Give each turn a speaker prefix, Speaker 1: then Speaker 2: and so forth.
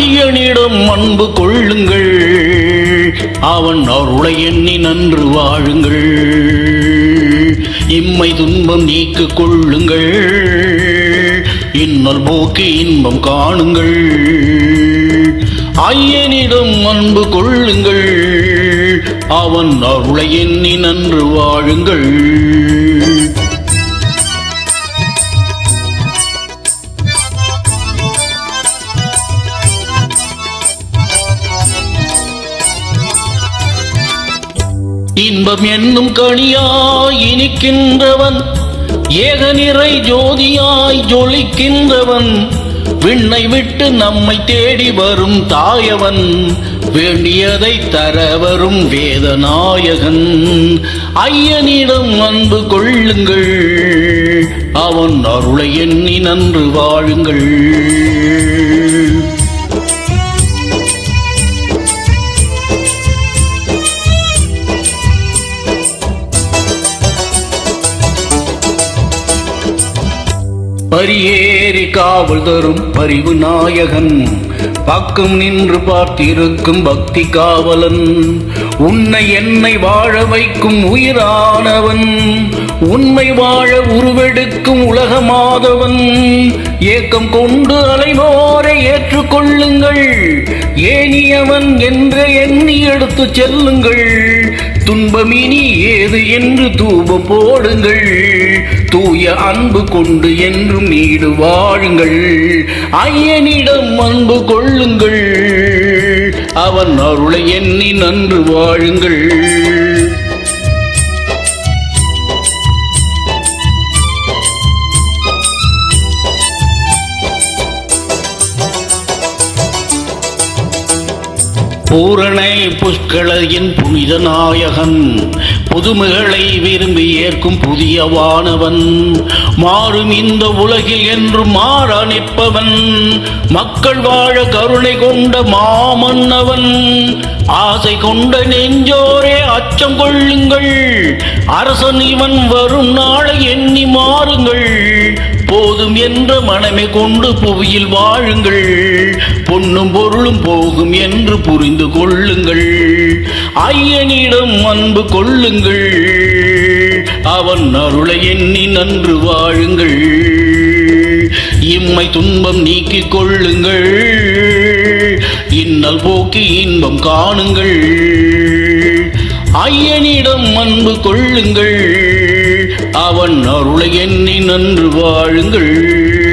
Speaker 1: ஐயனிடம் அன்பு கொள்ளுங்கள். அவன் அருளை எண்ணி நன்று வாழுங்கள். இம்மை துன்பம் நீக்கு கொள்ளுங்கள். இன்னல் போக்கி இன்பம் காணுங்கள். ஐயனிடம் அன்பு கொள்ளுங்கள். அவன் அருளை எண்ணி நன்று வாழுங்கள். இன்பம் என்னும் கனியாய் இனிக்கின்றவன் ஏக நிறை ஜோதியாய் ஜொலிக்கின்றவன் விண்ணை விட்டு நம்மை தேடி வரும் தாயவன் வேண்டியதை தர வரும் வேதநாயகன். ஐயனிடம் அன்பு கொள்ளுங்கள் அவன் அருளை எண்ணி நன்று வாழுங்கள். பரியேறி காவல் தரும் பரிவு நாயகன். பக்கம் நின்று பார்த்திருக்கும் பக்தி காவலன். உன்னை என்னை வாழ வைக்கும் உயிரானவன். உண்மை வாழ உருவெடுக்கும் உலகமாதவன். ஏக்கம் கொண்டு அலைவோரை ஏற்றுக்கொள்ளுங்கள். ஏனியவன் என்று எண்ணி எடுத்து செல்லுங்கள். துன்பமினி ஏது என்று தூபம் போடுங்கள். தூய அன்பு கொண்டு என்றும் நீடு வாழுங்கள். ஐயனிடம் அன்பு கொள்ளுங்கள். அவன் அருளை எண்ணி நன்று வாழுங்கள். பூரணை புஷ்களையின் புனித நாயகன். புதுமைகளை விரும்பி ஏற்கும் புதிய வானவன். மாறும் இந்த உலகில் என்று மாற நிற்பவன். மக்கள் வாழ கருணை கொண்ட மாமன்னவன். ஆசை கொண்ட நெஞ்சோரே அச்சம் கொள்ளுங்கள். அரசன் இவன் வரும் நாளை எண்ணி மாறுங்கள். போதும் என்ற மனமே கொண்டு புவியில் வாழுங்கள். பொன்னும் பொருளும் போகும் என்று புரிந்து கொள்ளுங்கள். ஐயனிடம் அன்பு கொள்ளுங்கள். அவன் அருளை எண்ணி நன்று வாழுங்கள். இம்மை துன்பம் நீக்கிக் கொள்ளுங்கள். இன்னல் போக்கி இன்பம் காணுங்கள். ஐயனிடம் அன்பு கொள்ளுங்கள். அவன் அருளை எண்ணி நன்று வாழுங்கள்.